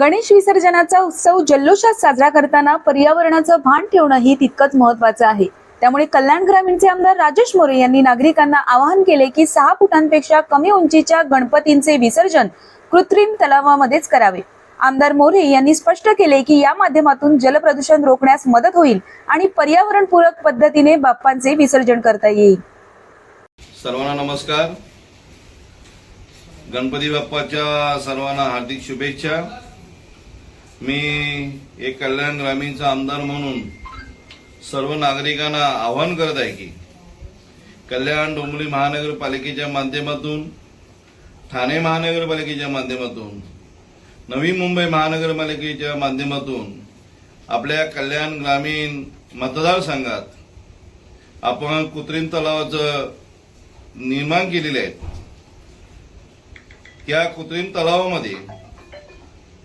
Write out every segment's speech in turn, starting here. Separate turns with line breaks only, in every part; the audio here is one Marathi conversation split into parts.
गणेश विसर्जनाचा उत्सव जल्लोषात साजरा करताना पर्यावरणाचं भान ठेवणंही तितकंच महत्वाचं आहे. त्यामुळे कल्याण ग्रामीणचे आमदार राजेश मोरे यांनी नागरिकांना आवाहन केले की सहा फुटांपेक्षा कमी उंचीच्या गणपतींचे विसर्जन कृत्रिम तलावामध्येच करावे. आमदार मोरे यांनी स्पष्ट केले की या माध्यमातून जलप्रदूषण रोखण्यास मदत होईल आणि पर्यावरणपूरक पद्धतीने बाप्पांचे विसर्जन करता येईल.
सर्वांना नमस्कार. गणपती बाप्पाच्या सर्वांना हार्दिक शुभेच्छा. मी एक कल्याण ग्रामीणचा आमदार म्हणून सर्व नागरिकांना आवाहन करत आहे की कल्याण डोंबिवली महानगरपालिकेच्या माध्यमातून ठाणे महानगरपालिकेच्या माध्यमातून नवी मुंबई महानगरपालिकेच्या माध्यमातून आपल्या कल्याण ग्रामीण मतदारसंघात आपण कृत्रिम तलावाचं निर्माण केलेले आहेत त्या कृत्रिम तलावामध्ये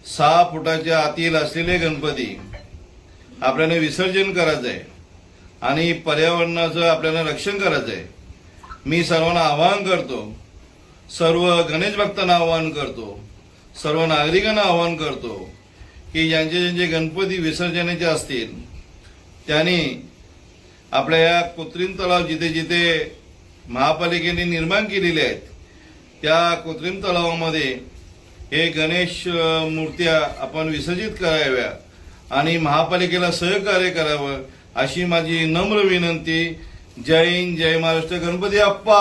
सहा फुटाच्या आतील असलेले गणपती आपल्याला विसर्जन करायचं आहे. आणि पर्यावरणाचं आपल्याला रक्षण करायचं आहे. मी सर्वांना आवाहन करतो. सर्व गणेश भक्तांना आवाहन करतो. सर्व नागरिकांना आवाहन करतो की ज्यांचे ज्यांचे गणपती विसर्जनाचे असतील त्यांनी आपल्या या कृत्रिम तलाव जिथे जिथे महापालिकेने निर्माण केलेले आहेत त्या कृत्रिम तलावामध्ये हे गणेश मूर्त्या आपण विसर्जित कराव्या आणि महापालिकेला सहकार्य करावं अशी माझी नम्र विनंती. जय हिंद जय महाराष्ट्र गणपती अप्पा!